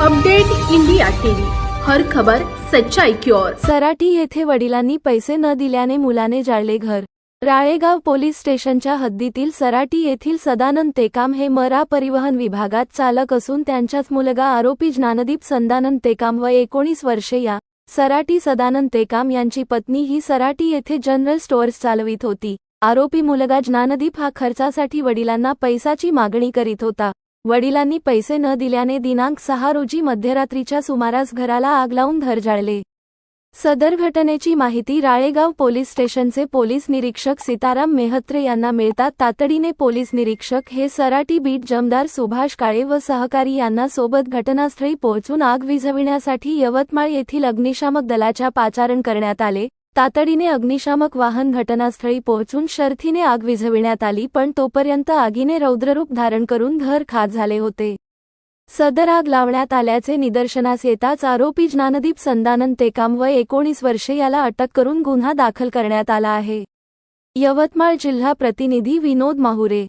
Update India TV. हर खबर सच्चाई की ओर. सराटी येथे वडिलांनी पैसे न दिल्याने मुलाने जाळले घर. राळेगाव पोलीस स्टेशनच्या हद्दीतील सराटी येथील सदानंद तेकाम हे मरा परिवहन विभागात चालक असून त्यांच्याच मुलगा आरोपी ज्ञानदीप संदानंद तेकाम व एकोणीस वर्षे या. सराटी सदानंद तेकाम यांची पत्नी ही सराटी येथे जनरल स्टोअर्स चालवित होती. आरोपी मुलगा ज्ञानदीप हा खर्चासाठी वडिलांना पैसाची मागणी करीत होता. वडिलांनी पैसे न दिल्याने दिनांक सहा रोजी मध्यरात्रीच्या सुमारास घराला आग लावून घर जाळले सदर घटनेची माहिती राळेगाव पोलीस स्टेशनचे पोलीस निरीक्षक सीताराम मेहत्रे यांना मिळतात तातडीने पोलीस निरीक्षक हे सराटी बीट जमदार सुभाष काळे व सहकारी यांना सोबत घटनास्थळी पोहोचून आग विझविण्यासाठी यवतमाळ येथील अग्निशामक दलाच्या पाचारण करण्यात आले. तातडीने अग्निशामक वाहन घटनास्थळी पोहोचून शर्थीने आग विझविण्यात आली पण तोपर्यंत आगीने रौद्ररूप धारण करून घर खात झाले होते. सदर आग लावण्यात आल्याचे निदर्शनास येताच आरोपी ज्ञानदीप संदानंद तेकाम वय एकोणीस वर्षे याला अटक करून गुन्हा दाखल करण्यात आला आहे. यवतमाळ जिल्हा प्रतिनिधी विनोद माहुरे